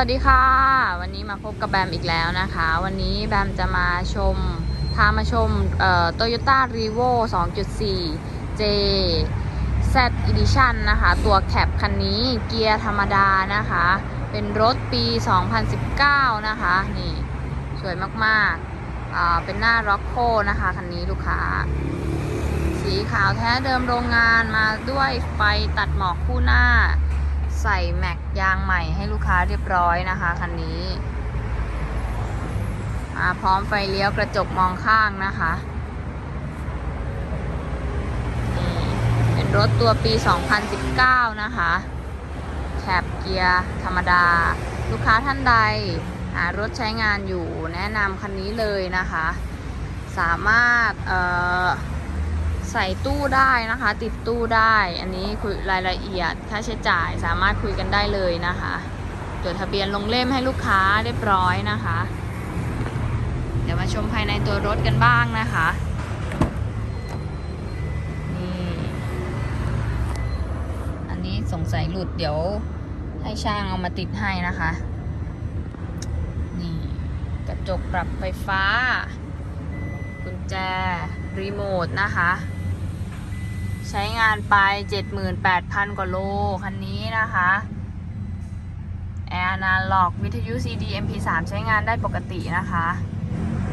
วัสดีค่ะ วันนี้มาพบกับแบมอีกแล้วนะคะ วันนี้แบมจะมาชม พามาชมโตโยต้ารีโว2.4 J Z Edition นะคะ ตัวแคปคันนี้เกียร์ธรรมดานะคะ เป็นรถปี 2019 นะคะ นี่ สวยมากๆอ่าเป็นหน้าร็อกโคนะคะ คันนี้ลูกค้า สีขาวแท้เดิมโรงงานมาด้วยไฟตัดหมอกคู่หน้า ใส่แม็กยางใหม่ให้ลูกค้าเรียบร้อยนะคะคันนี้ มาพร้อมไฟเลี้ยวกระจกมองข้างนะคะนี่เป็นรถตัวปี 2019 นะคะแคบเกียร์ธรรมดา ลูกค้าท่านใดหารถใช้งานอยู่แนะนำคันนี้เลยนะคะ สามารถเอ่อ ใส่ตู้ได้นะคะ ติดตู้ได้ อันนี้คุยรายละเอียดค่าใช้จ่ายสามารถคุยกันได้เลยนะคะจดทะเบียนลงเล่มให้ลูกค้าเรียบร้อยนะคะ เดี๋ยวมาชมภายในตัวรถกันบ้างนะคะนี่อันนี้สงสัยหลุดเดี๋ยวให้ช่างเอามาติดให้นะคะนี่กระจกปรับไฟฟ้า กุญแจรีโมทนะคะ ช้งานไป 78,000 กว่าโล คันนี้นะคะ แอร์นาล็อกวิทยุ CD MP3 ใช้งานได้ปกตินะคะ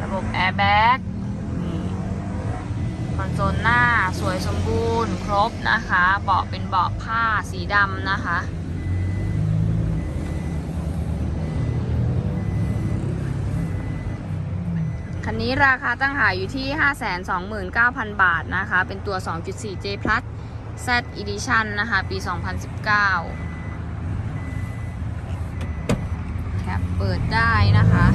ระบบแอร์แบ็กนี่คอนโซลหน้าสวยสมบูรณ์ครบนะคะ เบาะเป็นเบาะผ้าสีดำนะคะันนี้ราคาตั้งขายอยู่ที่ 529,000 บาทนะคะ เป็นตัว 2.4J Plus Z Edition นะคะ ปี 2019แคปเปิดได้นะคะ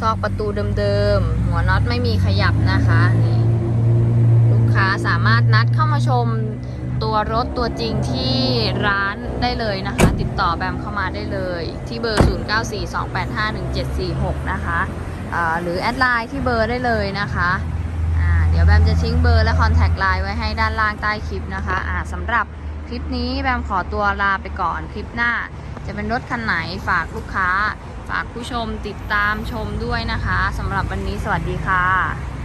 ซอกประตูเดิมๆ หัวน็อตไม่มีขยับนะคะนี่ลูกค้าสามารถนัดเข้ามาชม ตัวรถตัวจริงที่ร้านได้เลยนะคะ ติดต่อแบมเข้ามาได้เลย ที่เบอร์ 0942851746 นะคะหรือแอดไลน์ที่เบอร์ได้เลยนะคะเดี๋ยวแบมจะทิ้งเบอร์และคอนแทคไลน์ไว้ให้ด้านล่างใต้คลิปนะคะอ่าสำหรับคลิปนี้แบมขอตัวลาไปก่อนคลิปหน้า จะเป็นรถคันไหนฝากลูกค้า ฝากผู้ชมติดตามชมด้วยนะคะสำหรับวันนี้สวัสดีค่ะ